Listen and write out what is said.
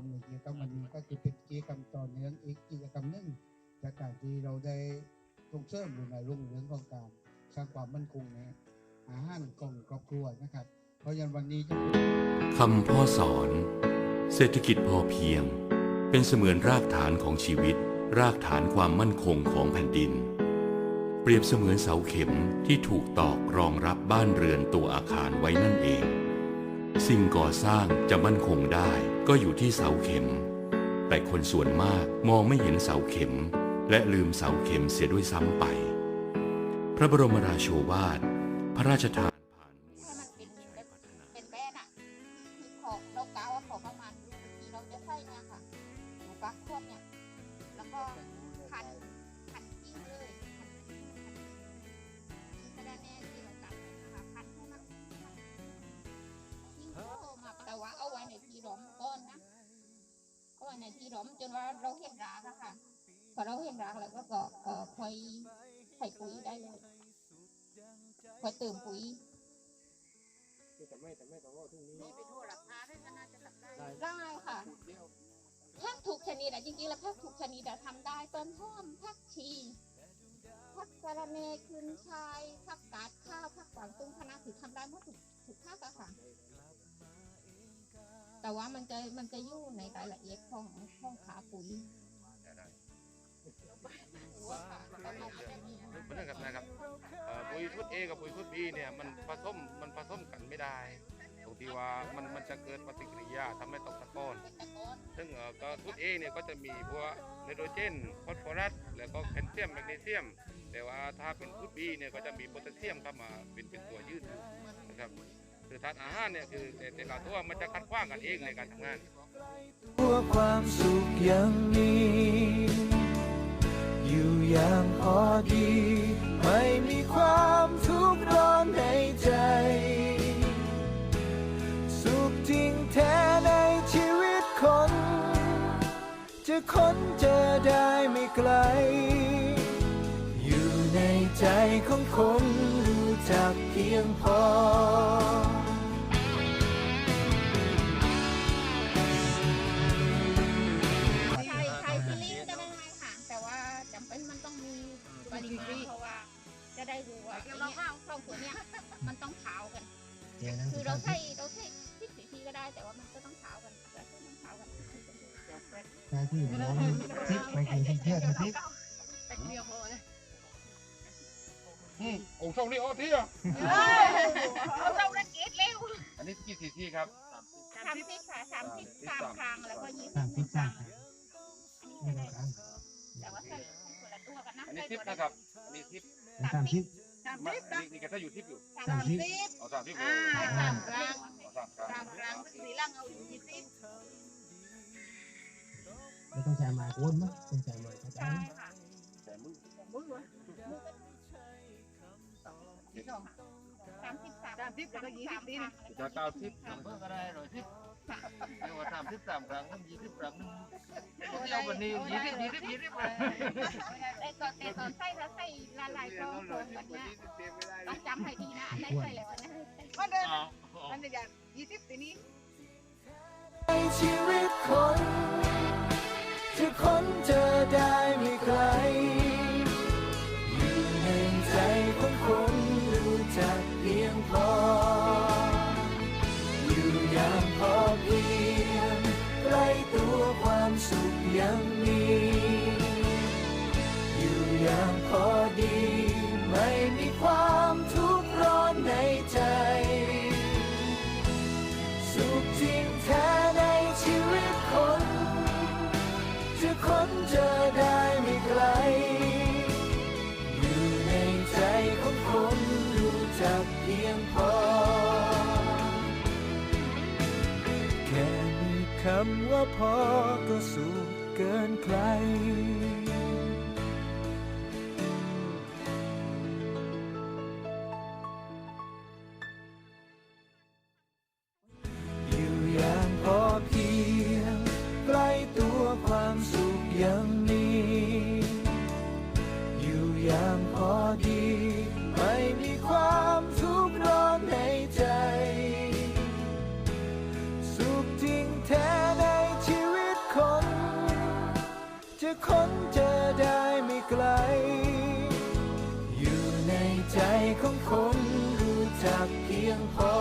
รวมในกิจกรรมวันนี้ก็จะเป็นกิจกรรมต่อเนื่องอีกกิจกรรมหนึ่งจากการที่เราได้ส่งเสริมหรือในรุ่งเรื่องของการสร้างความมั่นคงในอาหารของครอบครัวนะครับ เพราะฉะนั้นวันนี้คำพ่อสอน เศรษฐกิจพอเพียง เป็นเสมือนรากฐานของชีวิต รากฐานความมั่นคงของแผ่นดิน เปรียบเสมือนเสาเข็มที่ถูกตอกรองรับบ้านเรือนตัวอาคารไว้นั่นเอง สิ่งก่อสร้างจะมั่นคงได้ ก็อยู่ที่เสาเข็ม แต่คนส่วนมากมองไม่เห็นเสาเข็ม และลืมเสาเข็มเสียด้วยซ้ำไป พระบรมราโชวาท พระราชทานผ่านมูลเป็นแม่น่ะคือของเรากาว่าของประมาณทีเราจะใช่เนี่ยค่ะหมูปักควบเนี่ยแล้วก็พัน ที่ร้อมจนว่าเราเห็นรากอะค่ะ พอเราเห็นรากแล้วก็ก็ก็ค่อยใส่ปุ๋ยได้เลยค่อยเติมปุ๋ยแต่ไม่แต่ไม่แต่ว่าทุกนี้ไปทั่วราคาได้ก็น่าจะทำได้ได้ค่ะผักถูกชนิดอะจริงๆแล้วผักถูกชนิดอะทำได้ต้นหอมผักชีผักสะระเนขึ้นชาย มันจะอยู่ในรายละเอียดของของขาปุ๋ยมันนั่นกับนะครับปุ๋ยชุด A กับปุ๋ยชุด B เนี่ยมันผสมมันผสมกันไม่ได้ตรงที่ว่ามันมันจะเกิดปฏิกิริยาทำให้ตกตะกอนซึ่งเออก็ชุด A เนี่ยก็จะมีพวกไนโตรเจนฟอสฟอรัส แล้วก็แคลเซียมแมกนีเซียม แต่ว่าถ้าเป็นชุด B เนี่ยก็จะมีโพแทสเซียมเข้ามาเป็นเป็นตัวยืดอยู่ คือธาตุอาหารเนี่ยคือแต่ละตัวมันจะคัดขว้างกันเองในการทำงานตัวความสุขยังมีอยู่อย่างพอดี ไม่มีความทุกข์ร้อนในใจ สุขจริงแท้ในชีวิตคน จะค้นเจอได้ไม่ไกล อยู่ในใจของคนรู้จักเพียงพอ ได้รู้ว่าไอ้เนี่ยข้าวตัวเนี้ยมันต้องขาวกันคือเราใช้เราใช้พริกสีทีก็ได้แต่ว่ามันก็ต้องขาวกันแต่ต้องขาวกันหน้าที่ของน้องทิพย์ไปคือที่เที่ยวทิพย์เป็นเดียวพอเลยอืมองค์ทรงนี่โอ้ที่อะเอาเราละเกียดเร็วอันนี้กี่ซีซีครับสามสิบค่ะสามสิบสามครั้งแล้วก็ยี่สิบสามทิพย์สามครับไม่ต้องการแต่ว่าใส่คนละตัวกันนะอันนี้ใส่ทิปตัวนะครับอันนี้ทิปสามทิพย์ สามมาสิบอันนี้นี่แกถ้าอยู่ทิปอยู่สามสิบเอาสามทิปอ่าสามครั้งเอาสามครั้งสามครั้งสีล่างเอาอยู่ยี่สิบไม่ต้องใช้ไม้โอนมั้ยต้องใช้ไม้กระจาใช่ยค่ะแต่มึงมือมือเป็นสองสามสิบสามสามสิบแล้วก็ยี่สิบปีนะจะเก้าทิปเพิ่งก็ได้หน่อยทิพย์เรียกว่าสามสิบสามครั้งต้องยี่สิบครั้งนึง เดียววันนี้ยี่สิบยี่สิบยี่สิบเลยแต่ก่อนแต่ตอนใส่เราใส่ละลายก็โครงแบบเนี้ยต้องจำให้ดีนะอันไหนใส่แล้วอันไหนไม่ใส่มันจะในชีวิตคน คำว่าพอก็สุขเกินใคร อยู่อย่างพอเพียงใกล้ตัวความสุขยัง ค้นเจอได้ไม่ไกล อยู่ในใจของคนรู้จักเพียงพอ